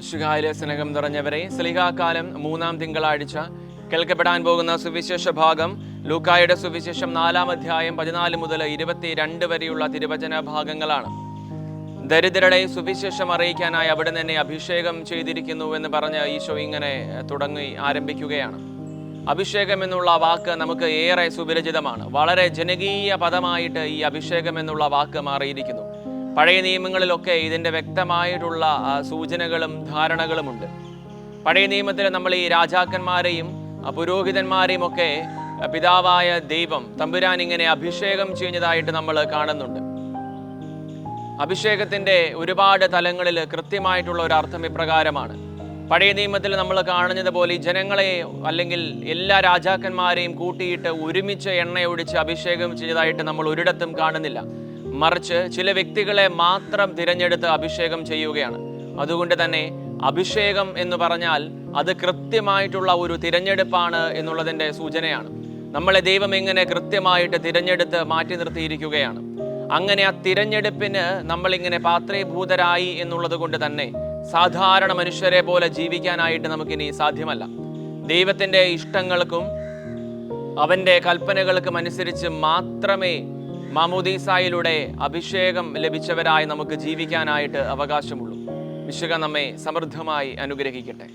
ശുഖായിലെ സ്നേഹം നിറഞ്ഞവരെ സ്ലിഹാകാലം മൂന്നാം തിങ്കളാഴ്ച കേൾക്കപ്പെടാൻ പോകുന്ന സുവിശേഷ ഭാഗം ലൂക്കായുടെ സുവിശേഷം നാലാം അധ്യായം പതിനാല് മുതൽ ഇരുപത്തിരണ്ട് വരെയുള്ള തിരുവചന ഭാഗങ്ങളാണ്. ദരിദ്രരെ സുവിശേഷം അറിയിക്കാനായി അവിടെ തന്നെ അഭിഷേകം ചെയ്തിരിക്കുന്നു എന്ന് പറഞ്ഞ് ഈശോ ഇങ്ങനെ തുടങ്ങി ആരംഭിക്കുകയാണ്. അഭിഷേകം എന്നുള്ള വാക്ക് നമുക്ക് ഏറെ സുപരിചിതമാണ്. വളരെ ജനകീയ പദമായിട്ട് ഈ അഭിഷേകം എന്നുള്ള വാക്ക് മാറിയിരിക്കുന്നു. പഴയ നിയമങ്ങളിലൊക്കെ ഇതിന്റെ വ്യക്തമായിട്ടുള്ള സൂചനകളും ധാരണകളുമുണ്ട്. പഴയ നിയമത്തിൽ നമ്മൾ ഈ രാജാക്കന്മാരെയും പുരോഹിതന്മാരെയും ഒക്കെ പിതാവായ ദൈവം തമ്പുരാൻ ഇങ്ങനെ അഭിഷേകം ചെയ്യുന്നതായിട്ട് നമ്മൾ കാണുന്നുണ്ട്. അഭിഷേകത്തിന്റെ ഒരുപാട് തലങ്ങളിൽ കൃത്യമായിട്ടുള്ള ഒരു അർത്ഥം ഇപ്രകാരമാണ്. പഴയ നിയമത്തിൽ നമ്മൾ കാണുന്നത് പോലെ ജനങ്ങളെ അല്ലെങ്കിൽ എല്ലാ രാജാക്കന്മാരെയും കൂട്ടിയിട്ട് ഒരുമിച്ച് എണ്ണയൊടിച്ച് അഭിഷേകം ചെയ്തതായിട്ട് നമ്മൾ ഒരിടത്തും കാണുന്നില്ല. മറിച്ച് ചില വ്യക്തികളെ മാത്രം തിരഞ്ഞെടുത്ത് അഭിഷേകം ചെയ്യുകയാണ്. അതുകൊണ്ട് തന്നെ അഭിഷേകം എന്ന് പറഞ്ഞാൽ അത് കൃത്യമായിട്ടുള്ള ഒരു തിരഞ്ഞെടുപ്പാണ് എന്നുള്ളതിന്റെ സൂചനയാണ്. നമ്മളെ ദൈവം എങ്ങനെ കൃത്യമായിട്ട് തിരഞ്ഞെടുത്ത് മാറ്റി നിർത്തിയിരിക്കുകയാണ്. അങ്ങനെ ആ തിരഞ്ഞെടുപ്പിന് നമ്മളിങ്ങനെ പാത്രീഭൂതരായി എന്നുള്ളത് കൊണ്ട് തന്നെ സാധാരണ മനുഷ്യരെ പോലെ ജീവിക്കാനായിട്ട് നമുക്കിനി സാധ്യമല്ല. ദൈവത്തിന്റെ ഇഷ്ടങ്ങൾക്കും അവന്റെ കൽപ്പനകൾക്കും അനുസരിച്ച് മാത്രമേ മാമോദീസായിലൂടെ അഭിഷേകം ലഭിച്ചവരായി നമുക്ക് ജീവിക്കാനായിട്ട് അവകാശമുള്ളൂ. വിശുക നമ്മെ സമൃദ്ധമായി അനുഗ്രഹിക്കട്ടെ.